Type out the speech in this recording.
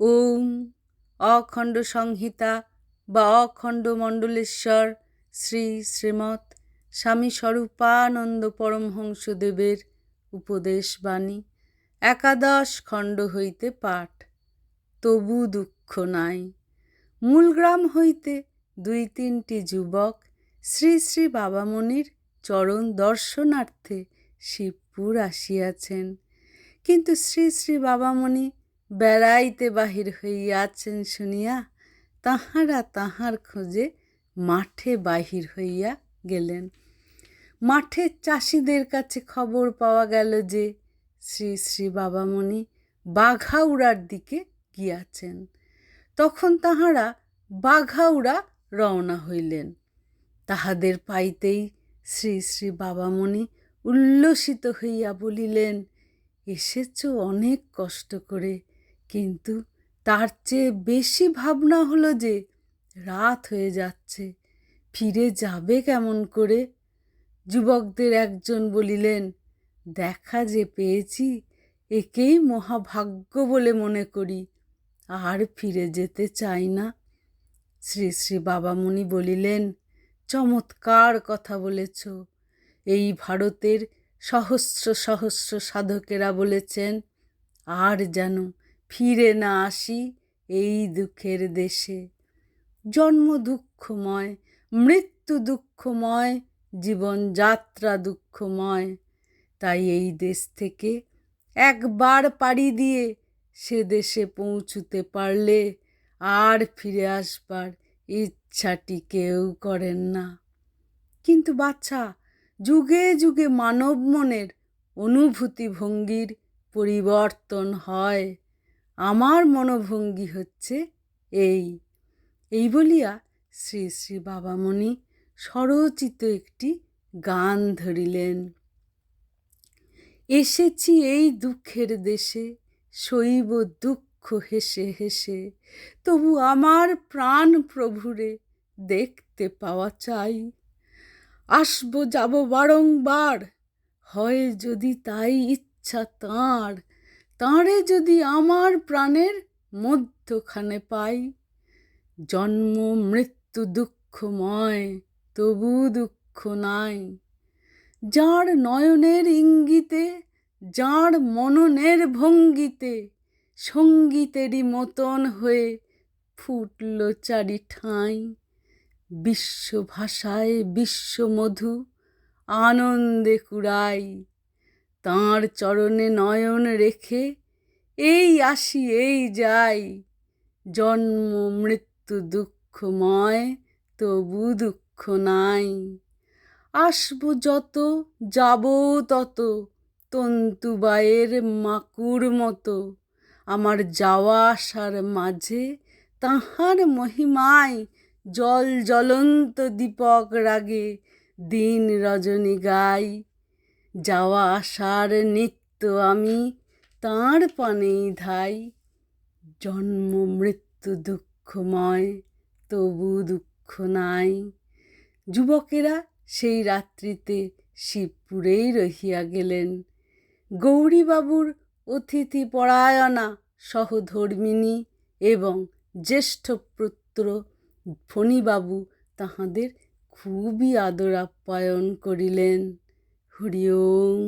ওম অখণ্ড সংহিতা বা অখণ্ড মণ্ডলেশ্বর শ্রী শ্রীমৎ স্বামী স্বরূপানন্দ পরমহংসদেবের উপদেশ বাণী একাদশ খণ্ড হইতে পাঠ। তবু দুঃখ নাই। মূলগ্রাম হইতে দুই তিনটি যুবক শ্রী শ্রী বাবামণির চরণ দর্শনার্থে শিবপুর আসিয়াছেন। কিন্তু শ্রী শ্রী বাবামণি বেড়াইতে বাহির হইয়াছেন শুনিয়া তাহারা তাহার খোঁজে মাঠে বাহির হইয়া গেলেন। মাঠের চাষিদের কাছে খবর পাওয়া গেল যে, শ্রী শ্রী বাবামণি বাঘাউড়ার দিকে গিয়াছেন। তখন তাহারা বাঘাউড়া রওনা হইলেন। তাহাদের পাইতেই শ্রী শ্রী বাবামণি উল্লসিত হইয়া বলিলেন, এসেছ অনেক কষ্ট করে কিন্তু তার চেয়ে বেশি ভাবনা হলো যে রাত হয়ে যাচ্ছে, ফিরে যাবে কেমন করে? যুবকদের একজন বলিলেন, দেখা যে পেয়েছি, একেই মহাভাগ্য বলে মনে করি, আর ফিরে যেতে চাই না। শ্রী শ্রী বাবামণি বলিলেন, চমৎকার কথা বলেছ। এই ভারতের সহস্র সহস্র সাধকেরা বলেছেন, আর যেন ফিরে না আসি এই দুঃখের দেশে। জন্ম দুঃখময়, মৃত্যু দুঃখময় জীবনযাত্রা দুঃখময়। তাই এই দেশ থেকে একবার পাড়ি দিয়ে সে দেশে পৌঁছুতে পারলে আর ফিরে আসবার ইচ্ছাটি কেউ করেন না। কিন্তু বাচ্চা, যুগে যুগে মানব মনের অনুভূতি ভঙ্গির পরিবর্তন হয়। আমার মনোভঙ্গি হচ্ছে এই। এই বলিয়া শ্রী শ্রী বাবামণি স্বরচিত একটি গান ধরিলেন। এসেছি এই দুঃখের দেশে, শৈব দুঃখ হেসে হেসে, তবু আমার প্রাণ প্রভুরে দেখতে পাওয়া চাই। আসব যাব বারংবার, হয় যদি তাই ইচ্ছা তাঁর তাঁরে যদি আমার প্রাণের মধ্যখানে পাই, জন্ম, মৃত্যু দুঃখময়, তবু দুঃখ নাই। যার নয়নের ইঙ্গিতে, যার মননের ভঙ্গিতে, সঙ্গীতেরই মতন হয়ে ফুটল চারি ঠাঁই। বিশ্ব ভাষায় বিশ্বমধু আনন্দে কুড়াই। তাঁর চরণে নয়ন রেখে এই আসি, এই যাই। জন্ম, মৃত্যু দুঃখময়, তবু দুঃখ নাই। আসব যত, যাব তত তন্তুবায়ের মাকুর মতো। আমার যাওয়া আসার মাঝে তাহার মহিমায় জল জ্বলন্ত দীপক রাগে দিন রজনী গাই। যাওয়া আসার নিত্য আমি তাঁর পানেই ধাই। জন্ম, মৃত্যু দুঃখময়, তবু দুঃখ নাই। যুবকেরা সেই রাত্রিতে শিবপুরেই রহিয়া গেলেন। গৌরীবাবুর অতিথি পরায়ণা, সহধর্মিণী এবং জ্যেষ্ঠ পুত্র ফণীবাবু তাহাদের খুবই আদর আপ্যায়ন করিলেন। হরি ওম